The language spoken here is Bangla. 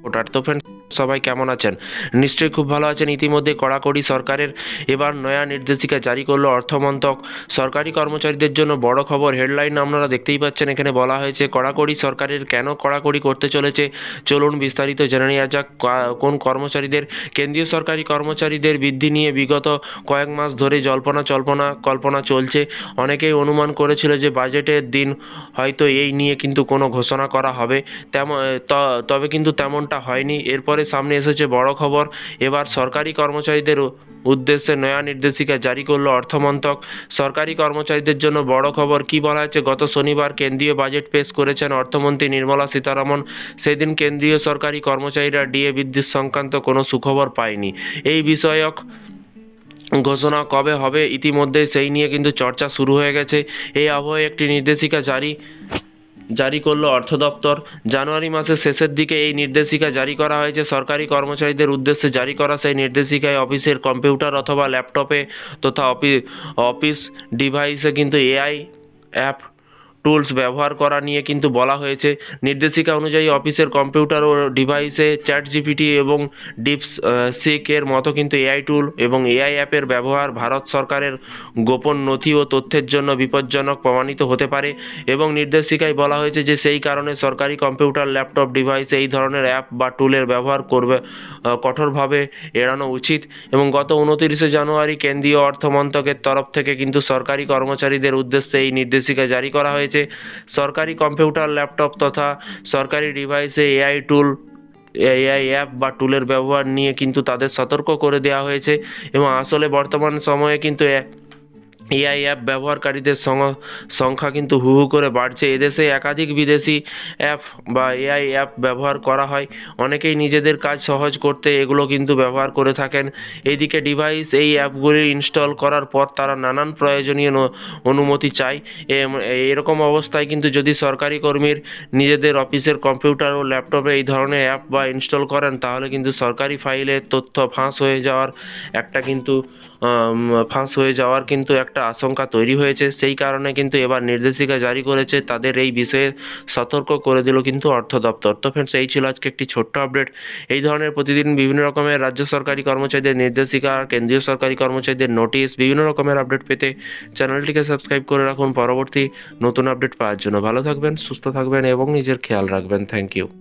এমপোটার তো ফ্রেন্ড সবাই কেমন আছেন? নিশ্চয়ই খুব ভালো আছেন। ইতিমধ্যে কড়াকড়ি সরকারের এবার নয়া নির্দেশিকা জারি করল অর্থমন্ত্রক। সরকারি কর্মচারীদের জন্য বড় খবর হেডলাইন আপনারা দেখতেই পাচ্ছেন। এখানে বলা হয়েছে, কড়াকড়ি সরকারের কেন কড়াকড়ি করতে চলেছে? চলুন বিস্তারিত জেনে নেওয়া যাক। কোন কর্মচারীদের, কেন্দ্রীয় সরকারি কর্মচারীদের বৃদ্ধি নিয়ে বিগত কয়েক মাস ধরে জল্পনা চল্পনা, কল্পনা চলছে। অনেকেই অনুমান করেছিল যে বাজেটের দিন হয়তো এই নিয়ে কিন্তু কোনো ঘোষণা করা হবে। তেমন তবে কিন্তু তেমনটা হয়নি। এরপরে সামনে এসেছে বড় খবর। এবার সরকারি কর্মচারীদের উদ্দেশ্যে নয়া নির্দেশিকা জারি করল অর্থমন্ত্রক। সরকারি কর্মচারীদের জন্য বড় খবর কি বলা হয়েছে? গত শনিবার কেন্দ্রীয় বাজেট পেশ করেছেন অর্থমন্ত্রী নির্মলা সীতারামন। সেদিন কেন্দ্রীয় সরকারি কর্মচারীরা ডিএ বৃদ্ধির সংক্রান্ত কোনো সুখবর পায়নি। এই বিষয়ক ঘোষণা কবে হবে ইতিমধ্যে সেই নিয়ে কিন্তু চর্চা শুরু হয়ে গেছে। এই আবহে একটি নির্দেশিকা জারি জারি করল অর্থ দপ্তর। জানুয়ারি মাসের শেষের দিকে এই নির্দেশিকা জারি করা হয়েছে। সরকারি কর্মচারীদের উদ্দেশ্যে জারি করা সেই নির্দেশিকায় অফিসের কম্পিউটার অথবা ল্যাপটপে তথা অফিস ডিভাইসে কিন্তু এআই অ্যাপ টুলস ব্যবহার করা নিয়ে কিন্তু বলা হয়েছে। নির্দেশিকা অনুযায়ী অফিসের কম্পিউটার ও ডিভাইসে চ্যাট জিপিটি এবং ডিপস সিক এর মতো কিন্তু এআই টুল এবং এআই অ্যাপের ব্যবহার ভারত সরকারের গোপন নথি ও তথ্যের জন্য বিপজ্জনক প্রমাণিত হতে পারে এবং নির্দেশিকায় বলা হয়েছে যে সেই কারণে সরকারি কম্পিউটার, ল্যাপটপ, ডিভাইসে এই ধরনের অ্যাপ বা টুলের ব্যবহার করবে কঠোরভাবে এড়ানো উচিত এবং গত উনতিরিশে জানুয়ারি কেন্দ্রীয় অর্থমন্ত্রকের তরফ থেকে কিন্তু সরকারি কর্মচারীদের উদ্দেশ্যে এই নির্দেশিকা জারি করা হয়েছে। সরকারি কম্পিউটার ল্যাপটপ তথা সরকারি ডিভাইসে এআই টুল এআই অ্যাপ বা টুলের ব্যবহার নিয়ে কিন্তু তাদের সতর্ক করে দেওয়া হয়েছে এবং আসলে বর্তমান সময়ে কিন্তু এআই অ্যাপ ব্যবহারকারীদের সংখ্যা কিন্তু হু হু করে বাড়ছে। এদেশে একাধিক বিদেশি অ্যাপ বা এআই অ্যাপ ব্যবহার করা হয়। অনেকেই নিজেদের কাজ সহজ করতে এগুলো কিন্তু ব্যবহার করে থাকেন। এদিকে ডিভাইস এই অ্যাপগুলি ইনস্টল করার পর তারা নানান প্রয়োজনীয় অনুমতি চায়। এরকম অবস্থায় কিন্তু যদি সরকারি কর্মীর নিজেদের অফিসের কম্পিউটার ও ল্যাপটপে এই ধরনের অ্যাপ বা ইনস্টল করেন, তাহলে কিন্তু সরকারি ফাইলের তথ্য ফাঁস হয়ে যাওয়ার একটা কিন্তু ফাঁস হয়ে যাওয়ার কিন্তু একটা আশঙ্কা তৈরি হয়েছে। সেই কারণে কিন্তু এবার নির্দেশিকা জারি করেছে। তাদের এই বিষয়ে সতর্ক করে দিল কিন্তু অর্থ দপ্তর। তো ফ্রেন্ডস এই ছিল আজকে একটি ছোট্ট আপডেট এই ধরনের প্রতিদিন বিভিন্ন রকমের রাজ্য সরকারি কর্মচারীদের নির্দেশিকা, কেন্দ্রীয় সরকারি কর্মচারীদের নোটিশ বিভিন্ন রকমের আপডেট পেতে চ্যানেলটিকে সাবস্ক্রাইব করে রাখুন। পরবর্তী নতুন আপডেট পাওয়ার জন্য। ভালো থাকবেন, সুস্থ থাকবেন এবং নিজের খেয়াল রাখবেন। Thank you